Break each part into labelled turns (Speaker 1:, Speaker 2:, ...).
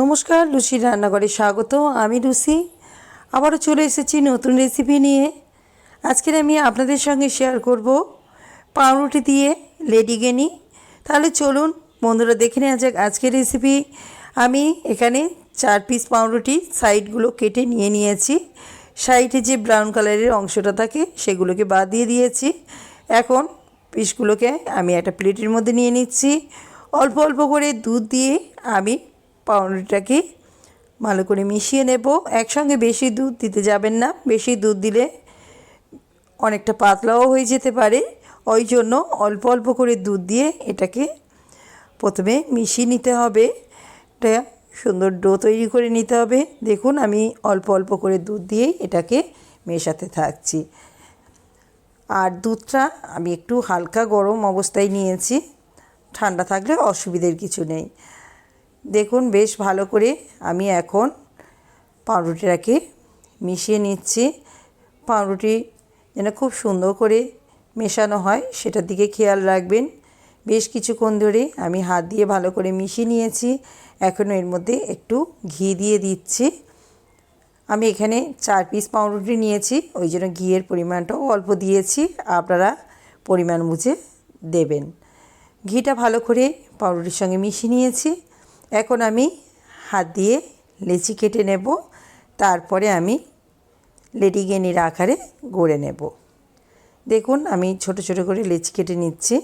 Speaker 1: নমস্কার, লুচির রান্নাঘরে স্বাগত, আমি লুসি আবারও চলে এসেছি নতুন রেসিপি নিয়ে। আজকের আমি আপনাদের সঙ্গে শেয়ার করব পাউরুটি দিয়ে লেডিগেনি তাহলে চলুন, বন্ধুরা দেখে নেওয়া যাক আজকের রেসিপি আমি এখানে চার পিস পাউরুটি সাইডগুলো কেটে নিয়ে নিয়েছি। সাইডে যে ব্রাউন কালারের অংশটা থাকে, সেগুলোকে বাদ দিয়ে দিয়েছি। এখন পিসগুলোকে আমি একটা প্লেটের মধ্যে নিয়ে নিচ্ছি। অল্প অল্প করে দুধ দিয়ে আমি পাউরুটিটাকে ভালো করে মিশিয়ে নেব। একসঙ্গে বেশি দুধ দিতে যাবেন না। বেশি দুধ দিলে অনেকটা পাতলাও হয়ে যেতে পারে। ওই জন্য অল্প অল্প করে দুধ দিয়ে এটাকে প্রথমে মিশিয়ে নিতে হবে। এটা সুন্দর ডো তৈরি করে নিতে হবে। দেখুন, আমি অল্প অল্প করে দুধ দিয়েই এটাকে মেশাতে থাকছি। আর দুধটা আমি একটু হালকা গরম অবস্থায় নিয়েছি। ঠান্ডা থাকলে অসুবিধের কিছু নেই। দেখুন, বেশ ভালো করে আমি এখন পাউরুটিটাকে মিশিয়ে নিচ্ছি। পাউরুটি যেন খুব সুন্দর করে মেশানো হয়, সেটার দিকে খেয়াল রাখবেন। বেশ কিছুক্ষণ ধরে আমি হাত দিয়ে ভালো করে মিশিয়ে নিয়েছি। এখন এর মধ্যে একটু ঘি দিয়ে দিচ্ছি। আমি এখানে চার পিস পাউরুটি নিয়েছি, ওই জন্য ঘিয়ের পরিমাণটাও অল্প দিয়েছি, আপনারা পরিমাণ বুঝে দেবেন। ঘিটা ভালো করে পাউরুটির সঙ্গে মিশিয়ে নিয়েছি। এখন আমি হাত দিয়ে লেচি কেটে নেব, তারপরে আমি লেডিগেনির আকারে গড়ে নেব। দেখুন, আমি ছোট ছোট করে লেচি কেটে নিচ্ছি।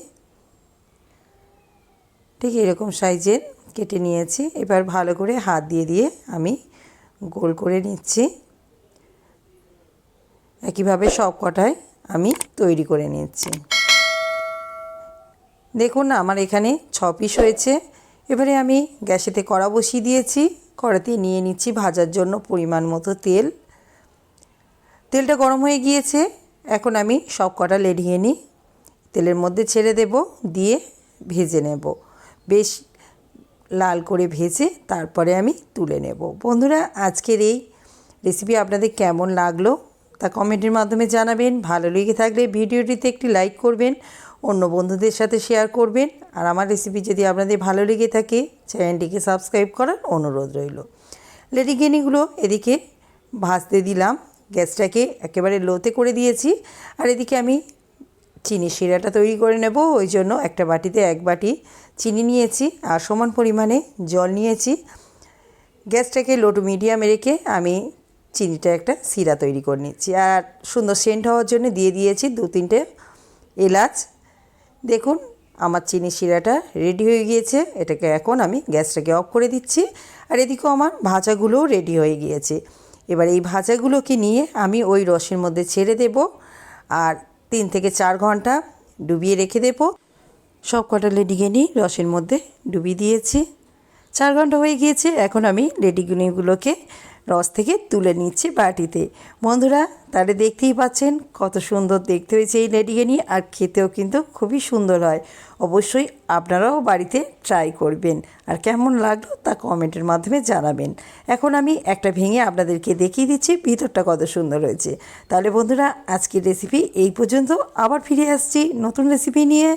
Speaker 1: ঠিক এরকম সাইজের কেটে নিয়েছি। এবার ভালো করে হাত দিয়ে দিয়ে আমি গোল করে নিচ্ছি। একইভাবে সব কটায় আমি তৈরি করে নিচ্ছি। দেখুন, আমার এখানে ছ পিস হয়েছে। এবারে আমি গ্যাসেতে কড়া বসিয়ে দিয়েছি। কড়াতে নিয়ে নিচ্ছি ভাজার জন্য পরিমাণ মতো তেল। তেলটা গরম হয়ে গিয়েছে। এখন আমি সব কটা লেডিয়ে নিই। তেলের মধ্যে ছেড়ে দেব, দিয়ে ভেজে নেব। বেশ লাল করে ভেজে তারপরে আমি তুলে নেব। বন্ধুরা, আজকের এই রেসিপি আপনাদের কেমন লাগল তা কমেন্টের মাধ্যমে জানাবেন। ভালো লেগে থাকলে ভিডিওটিতে একটি লাইক করবেন। অন্য বন্ধুদের সাথে শেয়ার করবেন। আর আমার রেসিপি যদি আপনাদের ভালো লেগে থাকে চ্যানেলটিকে সাবস্ক্রাইব করার অনুরোধ রইল। লেডিগেনিগুলো এদিকে ভাজতে দিলাম। গ্যাসটাকে একেবারে লোতে করে দিয়েছি। আর এদিকে আমি চিনি শিরাটা তৈরি করে নেব। ওই জন্য একটা বাটিতে এক বাটি চিনি নিয়েছি আর সমান পরিমাণে জল নিয়েছি। গ্যাসটাকে লো টু মিডিয়ামে রেখে আমি চিনিটা একটা শিরা তৈরি করে নিচ্ছি। আর সুন্দর সেন্ট হওয়ার জন্য দিয়ে দিয়েছি দু তিনটে এলাচ দেখুন, আমার চিনি শিরাটা রেডি হয়ে গিয়েছে। এটাকে এখন আমি গ্যাসটাকে অফ করে দিচ্ছি। আর এদিকেও আমার ভাজাগুলোও রেডি হয়ে গিয়েছে। এবার এই ভাজাগুলোকে নিয়ে আমি ওই রসের মধ্যে ছেড়ে দেব আর তিন থেকে চার ঘণ্টা ডুবিয়ে রেখে দেব। সব কটা লেডিগেনি রসের মধ্যে ডুবিয়ে দিয়েছি। চার ঘণ্টা হয়ে গিয়েছে, এখন আমি লেডিগুনিগুলোকে রস থেকে তুলে নিচ্ছি বাটিতে। বন্ধুরা, তাহলে দেখতেই পাচ্ছেন কত সুন্দর দেখতে হয়েছে এই লেডিগেনি আর খেতেও কিন্তু খুবই সুন্দর হয়। অবশ্যই আপনারাও বাড়িতে ট্রাই করবেন। আর কেমন লাগল তা কমেন্টের মাধ্যমে জানাবেন। এখন আমি একটা ভেঙে আপনাদেরকে দেখিয়ে দিচ্ছি ভিতরটা কত সুন্দর হয়েছে। তাহলে বন্ধুরা, আজকের রেসিপি এই পর্যন্ত। আবার ফিরে আসছি নতুন রেসিপি নিয়ে।